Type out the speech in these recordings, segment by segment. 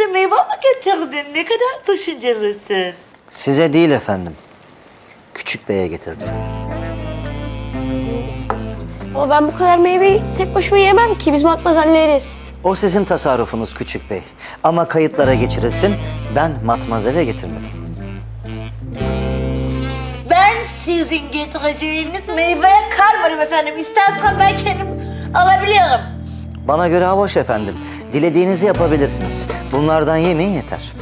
bize meyve mi getirdin? Ne kadar düşüncelisin. Size değil efendim. Küçük beye getirdim. Ama ben bu kadar meyveyi tek başıma yemem ki. Biz matmazel yeriz. O sizin tasarrufunuz küçük bey. Ama kayıtlara geçirilsin, ben matmazele getirmedim. Ben sizin getireceğiniz meyveye kalmadım efendim. İstersen ben kendim alabilirim. Bana göre hoş efendim. Dilediğinizi yapabilirsiniz. Bunlardan yemeyin yeter.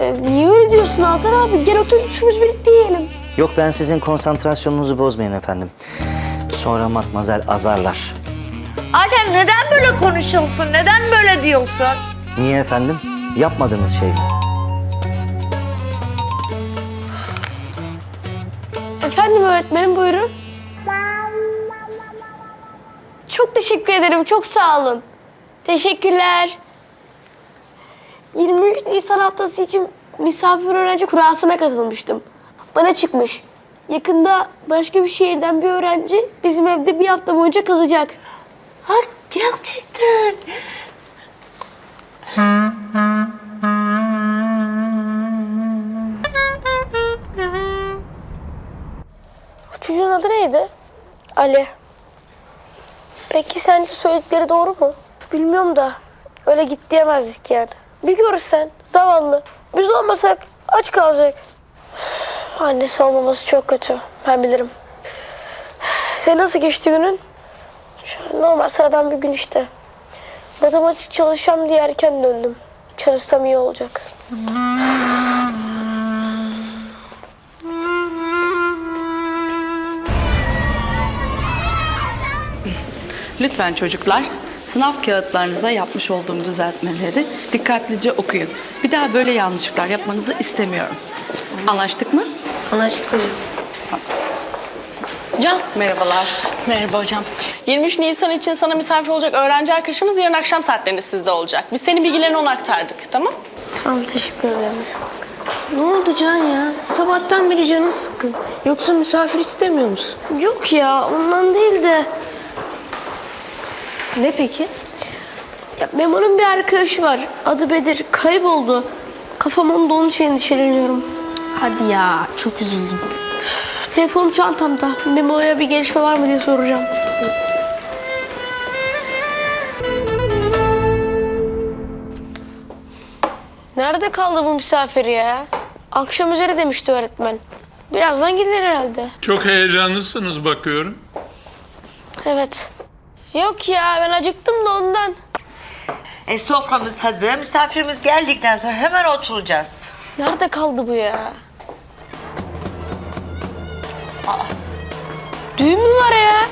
Ee, niye öyle diyorsun Altan abi? Gel otur üçümüz birlikte yiyelim. Yok ben sizin konsantrasyonunuzu bozmayın efendim. Sonra matmazel azarlar. Adem neden böyle konuşuyorsun? Neden böyle diyorsun? Niye efendim? Yapmadığınız şey mi? Efendim öğretmenim buyurun. Çok teşekkür ederim. Çok sağ olun. Teşekkürler. 23 Nisan haftası için misafir öğrenci kurasına katılmıştım. Bana çıkmış. Yakında başka bir şehirden bir öğrenci bizim evde bir hafta boyunca kalacak. Ha gerçekten. Çocuğun adı neydi? Ali. Peki sence söyledikleri doğru mu? Bilmiyorum da öyle git diyemezdik yani. Bir görürsen zavallı. Biz olmasak aç kalacak. Annesi olmaması çok kötü. Ben bilirim. Senin nasıl geçti günün? Normal sıradan bir gün işte. Matematik çalışacağım diye erken döndüm. Çalışsam iyi olacak. Lütfen çocuklar sınav kağıtlarınıza yapmış olduğum düzeltmeleri dikkatlice okuyun. Bir daha böyle yanlışlıklar yapmanızı istemiyorum. Anlaştık mı? Anlaştık hocam. Can, Merhabalar. merhaba hocam. 23 Nisan için sana misafir olacak öğrenci arkadaşımız yarın akşam saatlerinde sizde olacak. Biz senin bilgilerini ona aktardık, tamam? Tamam teşekkür ederim. Ne oldu Can ya? Sabahtan beri canın sıkkın. Yoksa misafir istemiyor musun? Yok ya ondan değil de. Ne peki? Ya Memo'nun bir arkadaşı var. Adı Bedir. Kayboldu. Kafam onda onun için endişeleniyorum. Hadi ya çok üzüldüm. Telefonum çantamda. Memo'ya bir gelişme var mı diye soracağım. Nerede kaldı bu misafir ya? Akşam üzeri demişti öğretmen. Birazdan gelir herhalde. Çok heyecanlısınız bakıyorum. Evet. Yok ya ben acıktım da ondan. E soframız hazır. Misafirimiz geldikten sonra hemen oturacağız. Nerede kaldı bu ya? Düğün mü var ya?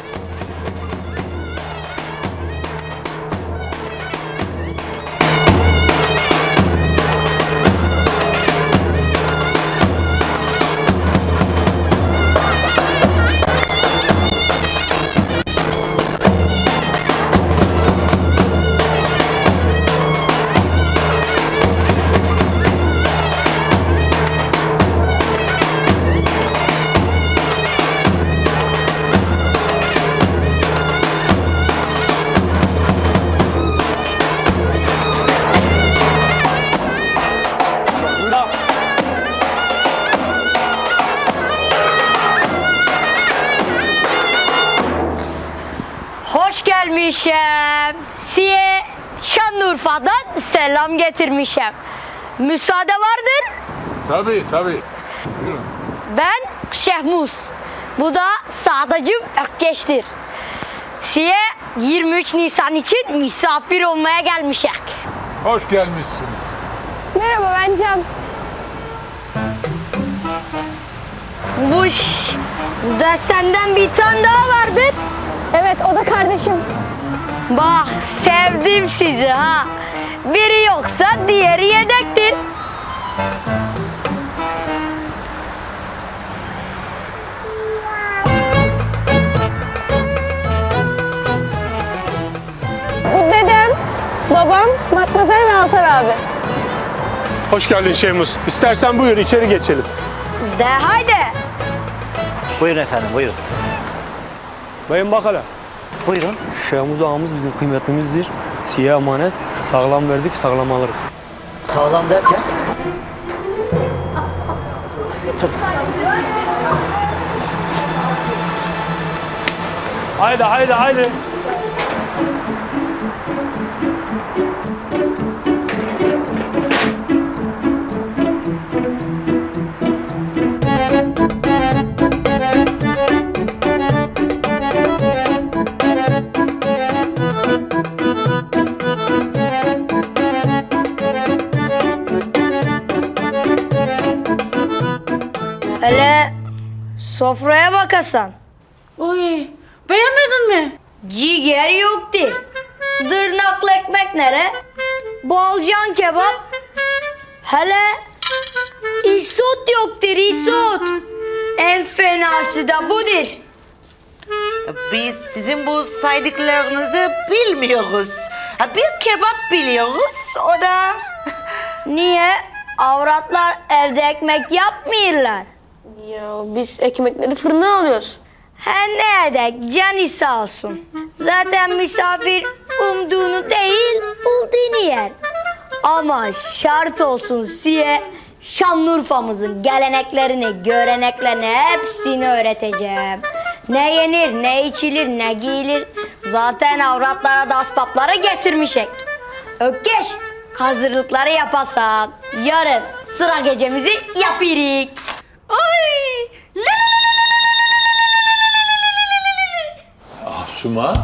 Selam getirmişim. Müsaade vardır. Tabii tabii. Ben Şehmus. Bu da Sadacım Ökkeş'tir. Size 23 Nisan için misafir olmaya gelmişim. Hoş gelmişsiniz. Merhaba ben Can. Buş. Da senden bir tane daha vardır. Evet o da kardeşim. Bak sevdim sizi ha. Biri yoksa diğeri yedektir. Bu dedem, babam, Matmazel ve Altan abi. Hoş geldin Şemus. İstersen buyur içeri geçelim. De haydi. Buyurun efendim, buyurun. Bayım bak hele. Buyurun. Şehmuz ağamız bizim kıymetlimizdir. Siye emanet. Sağlam verdik, sağlam alırız. Sağlam derken? Haydi haydi haydi. Sofraya bakasan. Oy beğenmedin mi? Ciğer yoktu. Dırnaklı ekmek nere? Balcan kebap. Hele isot yoktur isot. En fenası da budur. Biz sizin bu saydıklarınızı bilmiyoruz. Ha, bir kebap biliyoruz, o da... Niye? Avratlar evde ekmek yapmıyorlar. Ya biz ekmekleri fırından alıyoruz. Her ne edek canı sağ olsun. Zaten misafir umduğunu değil bulduğunu yer. Ama şart olsun size Şanlıurfa'mızın geleneklerini, göreneklerini hepsini öğreteceğim. Ne yenir, ne içilir, ne giyilir. Zaten avratlara da asbapları getirmişek. Ökkeş, hazırlıkları yapasan yarın sıra gecemizi yapırık. Suma.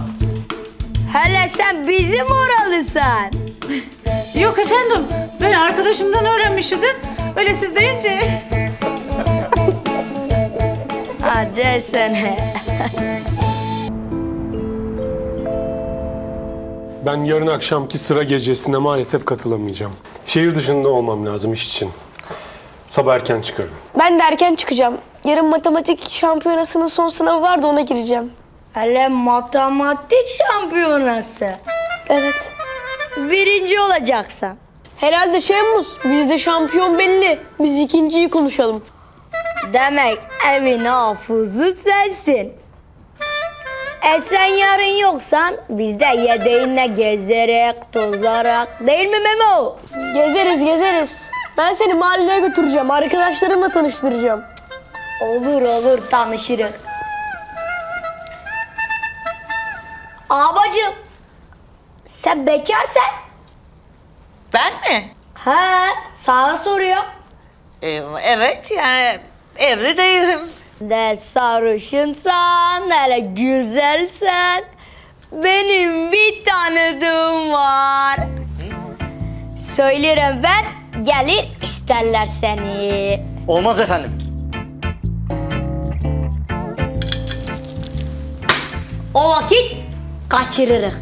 Hele sen bizim oralısın. Yok efendim, ben arkadaşımdan öğrenmiştim. Öyle siz deyince... Hadi sene. Ben yarın akşamki sıra gecesine maalesef katılamayacağım. Şehir dışında olmam lazım iş için. Sabah erken çıkarım. Ben de erken çıkacağım. Yarın matematik şampiyonasının son sınavı var da ona gireceğim. Hele matematik şampiyonası. Evet. Birinci olacaksın. Herhalde Şemus, bizde şampiyon belli. Biz ikinciyi konuşalım. Demek evin hafızı sensin. E sen yarın yoksan biz de yedeğinle gezerek, tozarak değil mi Memo? Gezeriz gezeriz. Ben seni mahalleye götüreceğim. Arkadaşlarımla tanıştıracağım. Olur olur tanışırız. Abacım sen bekarsen Ben mi? ha sana soruyor. Ee, evet, yani evli değilim. De sarışınsan, hele güzelsen. Benim bir tanıdığım var. Söylerim ben, gelir isterler seni. Olmaz efendim. O vakit kaçırırız.